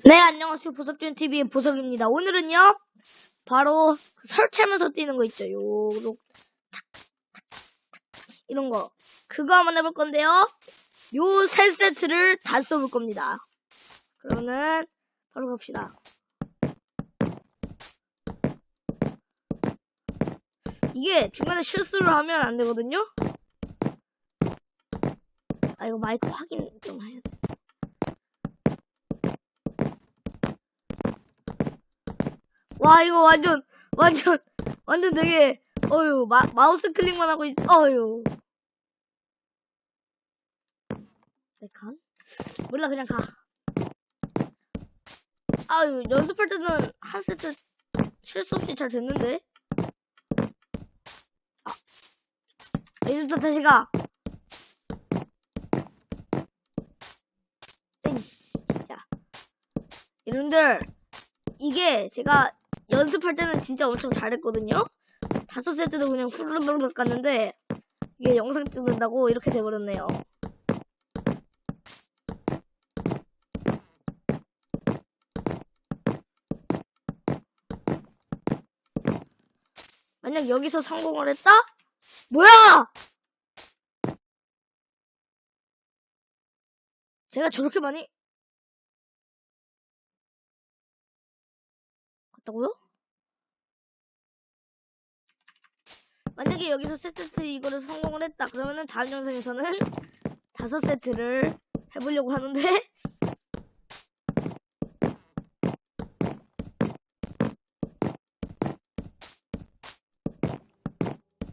네, 안녕하세요. 보석준 TV의 보석입니다. 오늘은요, 바로 그 설치하면서 뛰는 거 있죠. 요로 이런 거. 그거 한번 해볼 건데요. 요 세 세트를 다 써볼 겁니다. 그러면은 바로 갑시다. 이게 중간에 실수를 하면 안 되거든요. 아 이거 마이크 확인 좀 해야 돼. 와 이거 완전 완전 완전 되게 어유 마, 마우스 클릭만 하고 있 어유 내 칸? 몰라 그냥 가. 아유 연습할 때는 한 세트 실수 없이 잘 됐는데? 아. 이제부터 다시 가. 에이 진짜. 여러분들 이게 제가 연습할 때는 진짜 엄청 잘했거든요. 다섯 세트도 그냥 후루룩 갔는데 이게 영상 찍는다고 이렇게 돼버렸네요. 만약 여기서 성공을 했다? 뭐야! 제가 저렇게 많이 갔다고요? 만약에 여기서 세 세트 이거를 성공을 했다. 그러면은 다음 영상에서는 다섯 세트를 해보려고 하는데.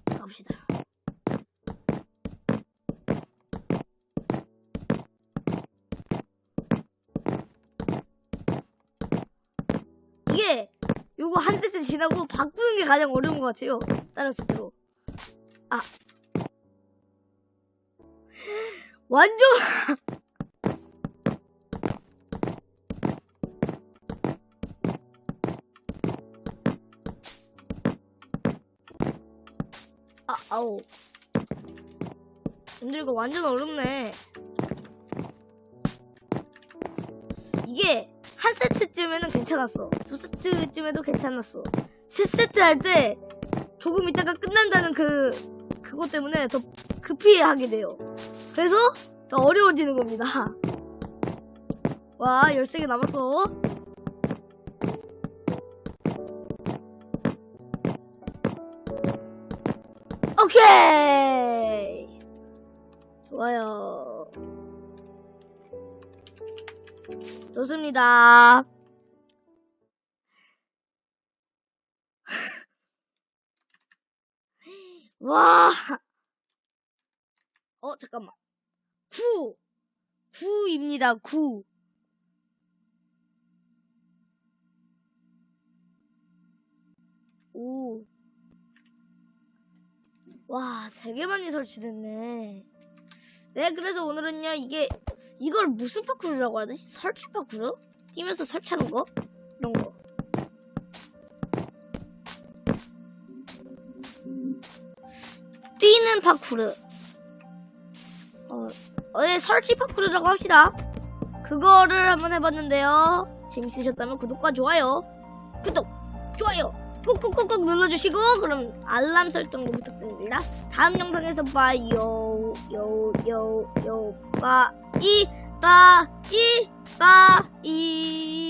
갑시다. 이게 요거 한 세트 지나고 바꾸는 게 가장 어려운 것 같아요. 다른 세트로 아. 완전 아 아우 근데 이거 완전 어렵네 이게 한 세트쯤에는 괜찮았어 두 세트쯤에도 괜찮았어 세 세트 할 때 조금 있다가 끝난다는 그 그것 때문에 더 급히 하게 돼요. 그래서 더 어려워지는 겁니다. 와, 13개 남았어. 오케이! 좋아요. 좋습니다. 와! 어, 잠깐만. 9! 9입니다, 9. 오. 와, 되게 많이 설치됐네. 네, 그래서 오늘은요, 이게, 이걸 무슨 파쿠르라고 하지? 설치 파쿠르? 뛰면서 설치하는 거? 이런 거. 뛰는 파쿠르. 어, 어, 예, 설치 파쿠르라고 합시다. 그거를 한번 해봤는데요. 재밌으셨다면 구독과 좋아요, 구독, 좋아요, 꾹꾹꾹꾹 눌러주시고, 그럼 알람 설정도 부탁드립니다. 다음 영상에서 봐요. 요, 요, 요, 빠이, 빠이, 빠이.